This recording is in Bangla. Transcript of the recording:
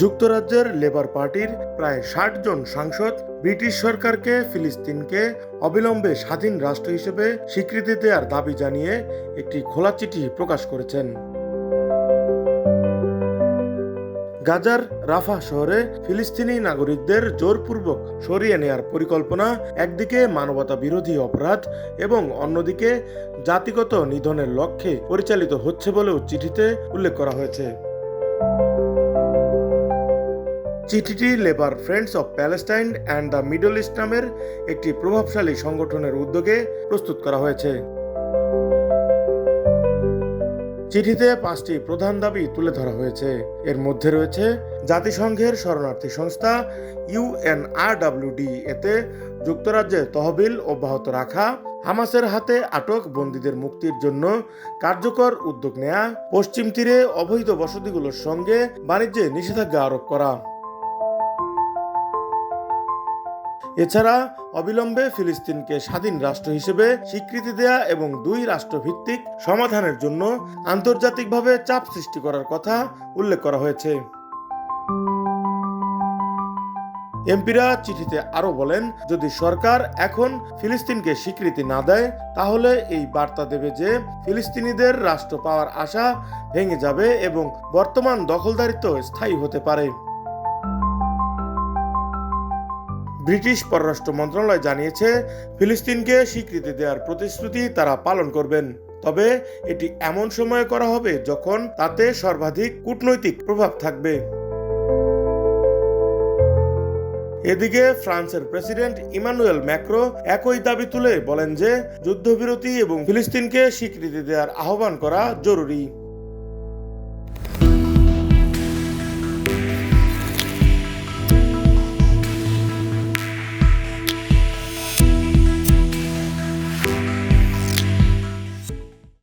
যুক্তরাজ্যের লেবার পার্টির প্রায় ষাট জন সাংসদ ব্রিটিশ সরকারকে, ফিলিস্তিনকে অবিলম্বে স্বাধীন রাষ্ট্র হিসেবে স্বীকৃতি দেওয়ার দাবি জানিয়ে একটি খোলা চিঠি প্রকাশ করেছেন। গাজার রাফা শহরে ফিলিস্তিনি নাগরিকদের জোরপূর্বক সরিয়ে নেয়ার পরিকল্পনা, একদিকে মানবতা বিরোধী অপরাধ এবং অন্যদিকে জাতিগত নিধনের লক্ষ্যে পরিচালিত হচ্ছে বলেও চিঠিতে উল্লেখ করা হয়েছে। চিঠিটি Labour Friends of Palestine and the Middle East নামের একটি প্রভাবশালী সংগঠনের উদ্যোগে প্রস্তুত করা হয়েছে। চিঠিতে পাঁচটি প্রধান দাবি তুলে ধরা হয়েছে। এর মধ্যে রয়েছে, জাতিসংঘের শরণার্থী সংস্থা ইউএনআরডাব্লিউডি এতে যুক্তরাজ্যে তহবিল অব্যাহত রাখা, হামাসের হাতে আটক বন্দীদের মুক্তির জন্য কার্যকর উদ্যোগ নেয়া, পশ্চিম তীরে অবৈধ বসতিগুলোর সঙ্গে বাণিজ্যে নিষেধাজ্ঞা আরোপ করা। এছাড়া অবিলম্বে ফিলিস্তিনকে স্বাধীন রাষ্ট্র হিসেবে স্বীকৃতি দেয়া এবং দুই রাষ্ট্রভিত্তিক সমাধানের জন্য আন্তর্জাতিকভাবে চাপ সৃষ্টি করার কথা উল্লেখ করা হয়েছে। এমপিরা চিঠিতে আরও বলেন, যদি সরকার এখন ফিলিস্তিনকে স্বীকৃতি না দেয়, তাহলে এই বার্তা দেবে যে ফিলিস্তিনিদের রাষ্ট্র পাওয়ার আশা ভেঙে যাবে এবং বর্তমান দখলদারিত্ব স্থায়ী হতে পারে। ব্রিটিশ পররাষ্ট্র মন্ত্রণালয় জানিয়েছে, ফিলিস্তিনকে স্বীকৃতি দেওয়ার প্রতিশ্রুতি তারা পালন করবেন। তবে এটি এমন সময়ে করা হবে যখন তাতে সর্বাধিক কূটনৈতিক প্রভাব থাকবে। এদিকে ফ্রান্সের প্রেসিডেন্ট ইমানুয়েল ম্যাক্রো একই দাবি তুলে বলেন যে, যুদ্ধবিরতি এবং ফিলিস্তিনকে স্বীকৃতি দেওয়ার আহ্বান করা জরুরি।